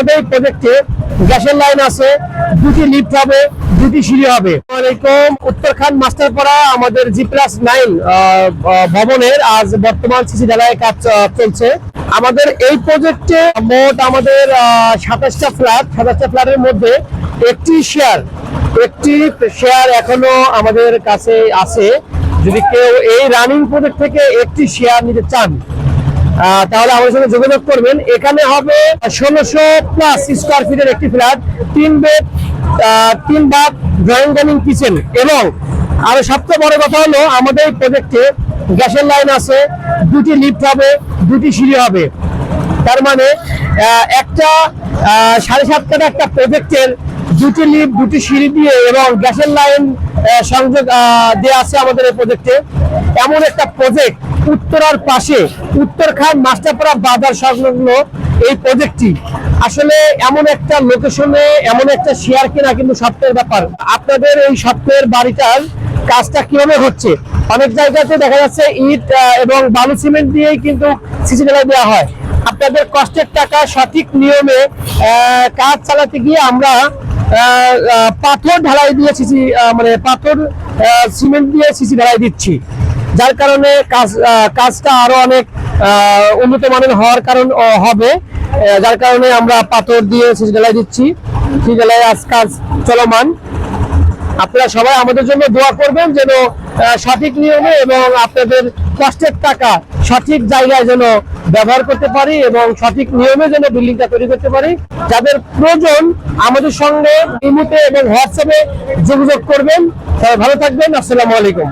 আমাদের এই প্রজেক্টে গ্যাসের লাইন আছে, দুটি লিফট হবে, দুটি সিঁড়ি হবে। আসসালামাইকুম উত্তরখান মাস্টারপাড়া, আমাদের জি প্লাস নাইন ভবনের আজ বর্তমান সিসি ঢালাই কাজ চলছে। আমাদের এই প্রজেক্টে মোট আমাদের সাতাশটা ফ্ল্যাট সাতাশটা ফ্ল্যাটের মধ্যে একটি শেয়ার একটি শেয়ার এখনও আমাদের কাছে আছে। যদি কেউ এই রানিং প্রজেক্ট থেকে একটি শেয়ার নিতে চান তাহলে আমাদের সঙ্গে যোগাযোগ করবেন। এখানে হবে ষোলোশো প্লাস স্কোয়ার ফিটের একটি ফ্ল্যাট তিন বেড তিন বাথ ড্রয়িং ডাইনিং কিচেন এবং আরও সবচেয়ে বড় কথা হলো, আমাদের এই প্রজেক্টে গ্যাসের লাইন আছে, দুটি লিফট হবে, দুটি সিঁড়ি হবে। তার মানে একটা সাড়ে সাত কাটা একটা প্রজেক্টের দুটি লিফট দুটি সিঁড়ি দিয়ে এবং গ্যাসের লাইন সংযোগ দেওয়া আছে আমাদের এই প্রজেক্টে এমন একটা প্রজেক্ট উত্তরার পাশে, উত্তরখান মাস্টারপাড়া বাজার সংলগ্ন এই প্রজেক্টটি আসলে এমন একটা লোকেশনে এমন একটা শেয়ার কেনা কিন্তু স্বপ্নের ব্যাপার। আপনাদের এই স্বপ্নের বাড়িটার কাজটা কীভাবে হচ্ছে? অনেক জায়গাতে দেখা যাচ্ছে ইট এবং বালু সিমেন্ট দিয়েই কিন্তু সিসি ঢালাই দেওয়া হয়। আপনাদের কষ্টের টাকা সঠিক নিয়মে কাজ চালাতে গিয়ে আমরা পাথর ঢালাই দিয়ে সিসি মানে পাথর সিমেন্ট দিয়ে সিসি ঢালাই দিচ্ছি। যার কারণে কাজ কাজটা আরও অনেক উন্নত মানের হওয়ার কারণ হবে। যার কারণে আমরা পাথর দিয়ে সিসি ঢালাই দিচ্ছি। সিসি ঢালাই আজ কাজ চলমান। আপনারা সবাই আমাদের জন্য দোয়া করবেন যেন সঠিক নিয়মে এবং আপনাদের কষ্টের টাকা সঠিক জায়গায় যেন ব্যবহার করতে পারি এবং সঠিক নিয়মে যেন বিল্ডিংটা তৈরি করতে পারি। যাদের প্রয়োজন আমাদের সঙ্গে ইমুতে এবং হোয়াটসঅ্যাপে যোগাযোগ করবেন। ভালো থাকবেন। আসসালামু আলাইকুম।